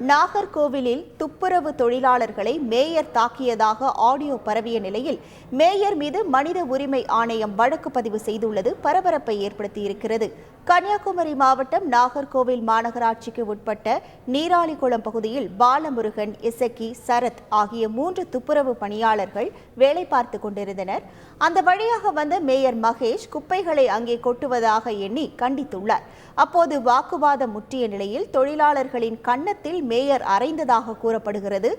நாகர்கோவிலில் துப்புரவு தொழிலாளர்களை மேயர் தாக்கியதாக ஆடியோ பரவிய நிலையில் மேயர் மீது மனித உரிமை ஆணையம் வழக்கு பதிவு செய்துள்ளது பரபரப்பை ஏற்படுத்தியிருக்கிறது. கன்னியாகுமரி மாவட்டம் நாகர்கோவில் மாநகராட்சிக்கு உட்பட்ட நீராளிக்குளம் பகுதியில் பாலமுருகன் இசக்கி சரத் ஆகிய மூன்று துப்புரவு பணியாளர்கள் வேலை பார்த்து கொண்டிருந்தனர். அந்த வழியாக வந்த மேயர் மகேஷ் குப்பைகளை அங்கே கொட்டுவதாக எண்ணி கண்டித்துள்ளார். அப்போது வாக்குவாதம் முற்றிய நிலையில் தொழிலாளர்களின் கன்னத்தில் மேயர் அறைந்ததாக கூறப்படுகிறது.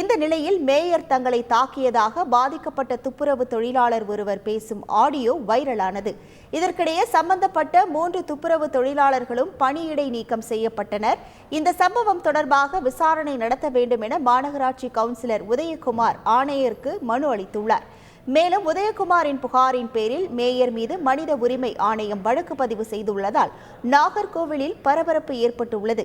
இந்த நிலையில் மேயர் தங்களை தாக்கியதாக பாதிக்கப்பட்ட துப்புரவு தொழிலாளர் ஒருவர் பேசும் ஆடியோ வைரலானது. இதற்கிடையே சம்பந்தப்பட்ட மூன்று துப்புரவு தொழிலாளர்களும் பணியிடை நீக்கம் செய்யப்பட்டனர். இந்த சம்பவம் தொடர்பாக விசாரணை நடத்த வேண்டும் என மாநகராட்சி கவுன்சிலர் உதயகுமார் ஆணையருக்கு மனு அளித்துள்ளார். மேலும் உதயகுமாரின் புகாரின் பேரில் மேயர் மீது மனித உரிமை ஆணையம் வழக்கு பதிவு செய்துள்ளதால் நாகர்கோவிலில் பரபரப்பு ஏற்பட்டுள்ளது.